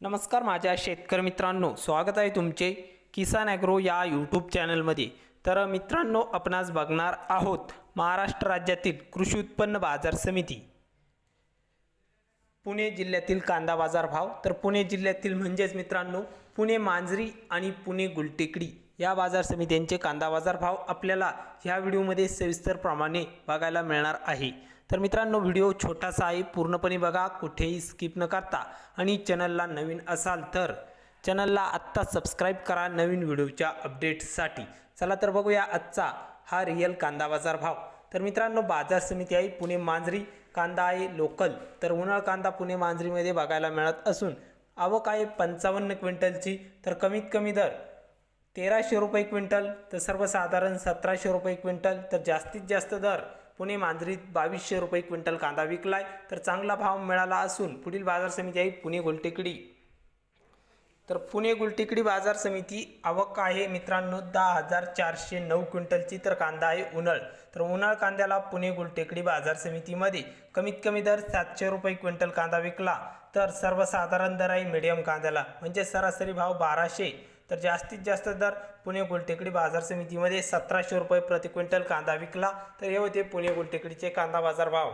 नमस्कार माझ्या शेतकरी मित्रांनो स्वागत आहे तुमचे किसान ॲग्रो या यूट्यूब चॅनलमध्ये. तर मित्रांनो आपणास बघणार आहोत महाराष्ट्र राज्यातील कृषी उत्पन्न बाजार समिती. पुणे जिल्ह्यातील कांदा बाजार भाव. तर पुणे जिल्ह्यातील म्हणजेच मित्रांनो पुणे मांजरी आणि पुणे गुलटेकडी. या बाजार समित्यांचे कांदा बाजार भाव आपल्याला ह्या व्हिडिओमध्ये सविस्तरप्रमाणे बघायला मिळणार आहे. तर मित्रांनो व्हिडिओ छोटासा आहे पूर्णपणे बघा कुठेही स्किप न करता. आणि चॅनलला नवीन असाल तर चॅनलला आत्ता सबस्क्राईब करा नवीन व्हिडिओच्या अपडेट्ससाठी. चला तर बघूया आजचा हा रिअल कांदा बाजार भाव. तर मित्रांनो बाजार समिती आहे पुणे मांजरी. कांदा आहे लोकल तर उन्हाळ कांदा पुणे मांजरीमध्ये बघायला मिळत असून आवक आहे पंचावन्न क्विंटलची. तर कमीत कमी दर तेराशे रुपये क्विंटल तर सर्वसाधारण सतराशे रुपये क्विंटल तर जास्तीत जास्त दर पुणे मांजरीत बावीसशे रुपये क्विंटल कांदा विकलाय तर चांगला भाव मिळाला असून पुढील बाजार समिती आहे पुणे गुलटेकडी. तर पुणे गुलटेकडी बाजार समिती आवक आहे मित्रांनो दहा हजार चारशे नऊ क्विंटलची तर कांदा आहे उन्हाळ. तर उन्हाळ कांद्याला पुणे गुलटेकडी बाजार समितीमध्ये कमीत कमी दर सातशे रुपये क्विंटल कांदा विकला. तर सर्वसाधारण दर आहे मिडियम कांद्याला म्हणजे सरासरी भाव बाराशे तर जास्तीत जास्त दर पुणे गुलटेकडी बाजार समितीमध्ये सतराशे रुपये प्रति क्विंटल कांदा विकला. तर हे होते पुणे गुलटेकडीचे कांदा बाजार भाव.